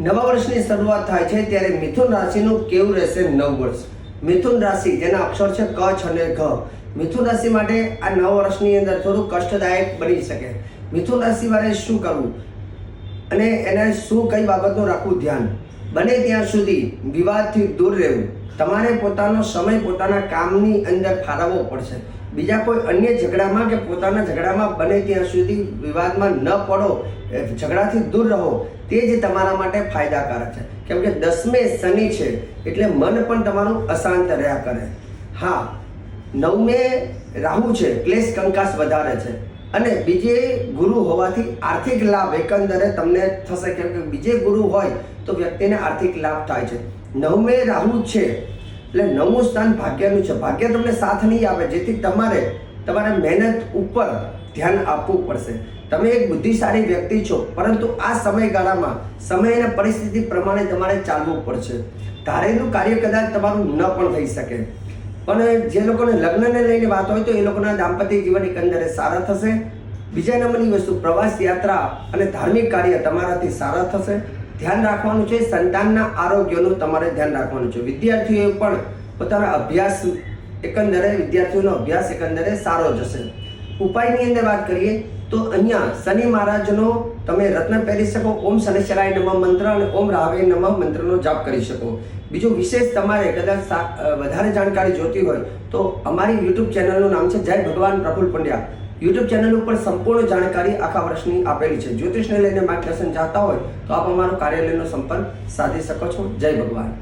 નવા વર્ષની શરૂઆત થાય છે ત્યારે મિથુન રાશિનું કેવું રહેશે નવ વર્ષ? મિથુન રાશિ, જેના અક્ષર છે કચ્છ અને ઘ. મિથુન રાશિ માટે આ નવ વર્ષની અંદર થોડું કષ્ટદાયક બની શકે. મિથુન રાશિ વાળે શું કરવું? અને એને શું કઈ બાબતનું રાખવું? ધ્યાન. બને ત્યાં સુધી વિવાદથી દૂર રહેવું. તમારે પોતાનો સમય પોતાના કામની અંદર ફાળવવો પડશે. બીજા કોઈ અન્ય ઝઘડામાં કે પોતાના ઝઘડામાં બને ત્યાં સુધી વિવાદમાં ન પડો ઝઘડાથી દૂર રહો. તે જ તમારા માટે ફાયદાકારક છે. કેમ કે દસમે શનિ છે, એટલે મન પણ તમારું અશાંત રહ્યા કરે. હા, નવમે રાહુ છે, ક્લેશ કંકાસ વધારે છે. અને બીજે ગુરુ હોવાથી આર્થિક લાભ એકંદરે તમને થશે. કેમ કે બીજે ગુરુ હોય તો વ્યક્તિને આર્થિક લાભ થાય છે. નવમે રાહુ છે, એટલે નવમું સ્થાન ભાગ્યનું છે. ભાગ્ય તમને સાથ નહીં આપે, જેથી તમારે તમારે મહેનત ઉપર ધ્યાન આપવું પડશે. તમે એક બુદ્ધિશાળી વ્યક્તિ છો, પરંતુ આ સમયગાળામાં સમય અને પરિસ્થિતિ પ્રમાણે તમારે ચાલવું પડશે. ધારેલું કાર્ય કદાચ તમારું ન પણ થઈ શકે. પણ જે લોકોને લગ્નને લઈને વાત હોય તો એ લોકોના દાંપત્ય જીવન એકંદરે સારા થશે. બીજા નંબરની વસ્તુ, પ્રવાસ યાત્રા અને ધાર્મિક કાર્ય તમારાથી સારા થશે. ધ્યાન રાખવાનું છે, સંતાનના આરોગ્યનું તમારે ધ્યાન રાખવાનું છે. વિદ્યાર્થીઓએ પણ પોતાના અભ્યાસ એકંદરે, વિદ્યાર્થીઓનો અભ્યાસ એકંદરે સારો જશે ઉપાયની અંદર વાત કરીએ તો અહીંયા શનિ મહારાજનો તમે રત્ન પહેરી શકો, ઓમ શનિશ્ચરાય નમઃ મંત્ર અને ઓમ રાવે નમઃ મંત્રનો જાપ કરી શકો. બીજું વિશેષ તમારે કદાચ વધારે જાણકારી જોતી હોય તો અમારી યુટ્યુબ ચેનલનું નામ છે જય ભગવાન પ્રફુલ પંડ્યા. યુટ્યુબ ચેનલ ઉપર સંપૂર્ણ જાણકારી આખા વર્ષની આપેલી છે. જ્યોતિષને લઈને માર્ગદર્શન ચાહતા હોય તો આપ અમારો કાર્યાલયનો સંપર્ક સાધી શકો છો. જય ભગવાન.